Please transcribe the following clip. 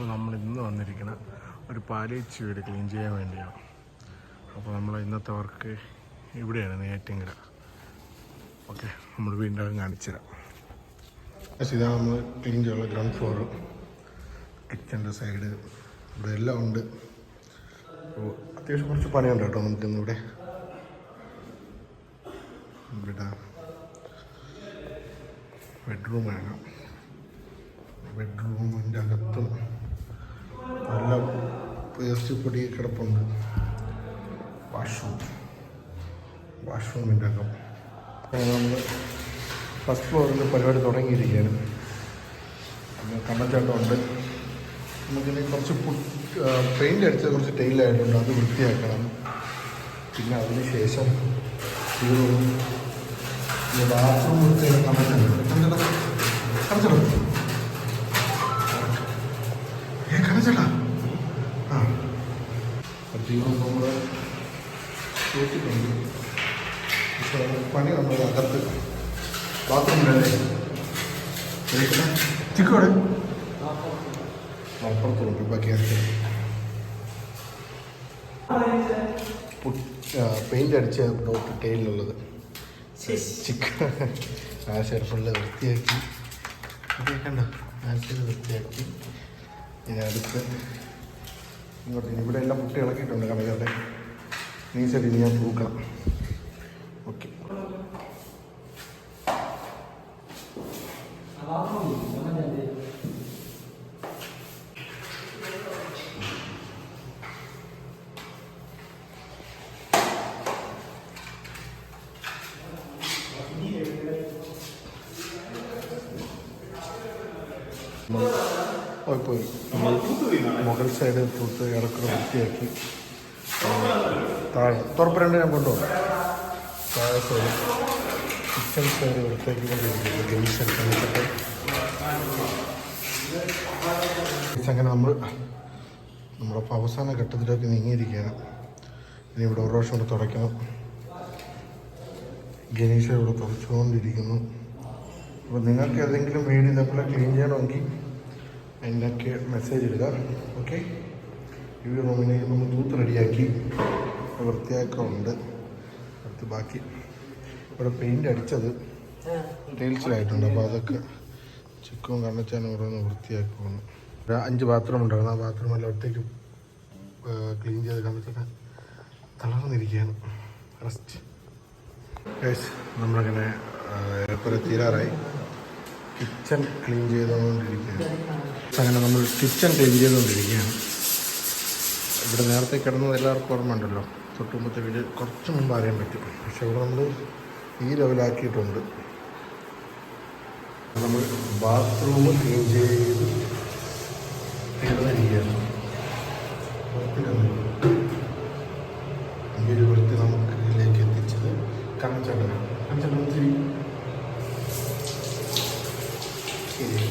അപ്പോൾ നമ്മൾ ഇന്ന് വന്നിരിക്കുന്ന ഒരു പാലേച്ച് വീട് ക്ലീൻ ചെയ്യാൻ വേണ്ടിയാണ്. അപ്പോൾ നമ്മൾ ഇന്നത്തെ വർക്ക് ഇവിടെയാണ് നെയ്യാറ്റിങ്കര ഓക്കെ നമ്മൾ വീണ്ടും കാണിച്ചു തരാം പക്ഷേ നമ്മൾ ക്ലീൻ ചെയ്യാനുള്ള ഗ്രൗണ്ട് ഫ്ലോർ കിച്ചന്റെ സൈഡ് ഇവിടെ എല്ലാം ഉണ്ട്. അപ്പോൾ അത്യാവശ്യം കുറച്ച് പണിയുണ്ട് കേട്ടോ നമുക്കിന്നിവിടെ ഇവിടെ. ബെഡ്റൂം വേണം. ബെഡ്റൂമിന്റെ അകത്തും നല്ല പേസ്റ്റ് പൊടി കിടപ്പുണ്ട്. വാഷ്റൂം. വാഷ്റൂമിന്റെ അകം. നമ്മൾ ഫസ്റ്റ് ഫ്ലോറിൽ പരിപാടി തുടങ്ങിയിരിക്കുകയാണ്. കണ്ണച്ചാട്ടമുണ്ട് നമുക്കിനി കുറച്ച് പെയിന്റ് അടിച്ച കുറച്ച് ടൈലായിട്ടുണ്ട് അത് വൃത്തിയാക്കണം. പിന്നെ അതിന് ശേഷം ഈ ബാത്റൂം വൃത്തിയാക്കാൻ കണ്ണച്ചാട്ടം കണ്ണച്ചാട്ടം ഏ ആ. നമ്മൾ തൂക്കിയിട്ടുണ്ട് പക്ഷേ പണി വന്നത് അകത്ത്. ബാത്റൂമിലല്ലേ ചിക്കോടെ. അപ്പുറത്തുണ്ട് ബാക്കിയാക്കി പെയിന്റ് അടിച്ച ഡോട്ട് ടൈലിലുള്ളത്. ചിക്കൻ ആ ഷെൽഫുള്ള വൃത്തിയാക്കി. കണ്ടോ? ആശയം വൃത്തിയാക്കി. ഇനി അടുത്ത് ഇങ്ങോട്ട് ഇവിടെ എല്ലാം പുട്ടി ഇളക്കിയിട്ടുണ്ട് കടകളുടെ നീ ശരി ഇനി ഞാൻ തൂക്കണം. ഓക്കെ. പോയി പോയി നമ്മൾ മുകൾ സൈഡ് തൂത്ത് ഇറക്കുന്ന വൃത്തിയാക്കി. താഴെ. തുറപ്പ് രണ്ട് ഞാൻ കൊണ്ടുപോകും. താഴെ സൈഡ് കിച്ചൺ സൈഡ് വൃത്തിയാക്കി കൊണ്ടിരിക്കുന്നു. ഗെയിംസ് എടുക്കാനൊക്കെ അങ്ങനെ നമ്മൾ നമ്മുടെ അവസാന ഘട്ടത്തിലേക്ക് നീങ്ങിയിരിക്കുകയാണ്. ഇനി ഇവിടെ ഒരു പ്രാവശ്യം കൂടെ തുടയ്ക്കണം. ഗണേശ ഇവിടെ തുടച്ചുകൊണ്ടിരിക്കുന്നു. അപ്പോൾ നിങ്ങൾക്ക് ഏതെങ്കിലും വീട് ഇതേപോലെ ക്ലീൻ ചെയ്യണമെങ്കിൽ അതിനൊക്കെ മെസ്സേജ് ഇടുക. ഓക്കെ ഈ റൂമിനെ നമ്മൾ തൂത്ത് റെഡിയാക്കി വൃത്തിയാക്കുന്നുണ്ട് അടുത്ത് ബാക്കി. ഇവിടെ പെയിന്റ് അടിച്ചത് ടൈൽസിലായിട്ടുണ്ട് അപ്പോൾ അതൊക്കെ ചിക്കവും കണ്ണച്ചാനും ഓരോന്ന് വൃത്തിയാക്കുമെന്ന് ഒരു അഞ്ച് ബാത്റൂം ഉണ്ടായിരുന്നു. ആ ബാത്റൂം എല്ലാം ഒറ്റയ്ക്ക് ക്ലീൻ ചെയ്ത് കണ്ണച്ചാൻ തളർന്നിരിക്കുകയാണ്. റെസ്റ്റ് നമ്മളങ്ങനെ ഏറെക്കുറെ തീരാറായി. കിച്ചൺ ക്ലീൻ ചെയ്തുകൊണ്ടിരിക്കുകയാണ്. അങ്ങനെ നമ്മൾ കിച്ചൺ ക്ലീൻ ചെയ്തുകൊണ്ടിരിക്കുകയാണ്. ഇവിടെ നേരത്തെ കിടന്നത് എല്ലാവർക്കും ഓർമ്മ ഉണ്ടല്ലോ തൊട്ടുമ്പോഴത്തെ വീട് കുറച്ച് മുമ്പ് അറിയാൻ പറ്റും പക്ഷെ ഇവിടെ നമ്മൾ ഈ ലെവലാക്കിയിട്ടുണ്ട്. നമ്മൾ ബാത്റൂം ക്ലീൻ ചെയ്ത് കിടന്നിരിക്കുകയാണ്. ഈ ഒരു വൃത്തി നമുക്ക് ഇതിലേക്ക് എത്തിച്ചത് കണ്ണച്ചട്ടൻ കണ്ണച്ചട്ടൻ querido.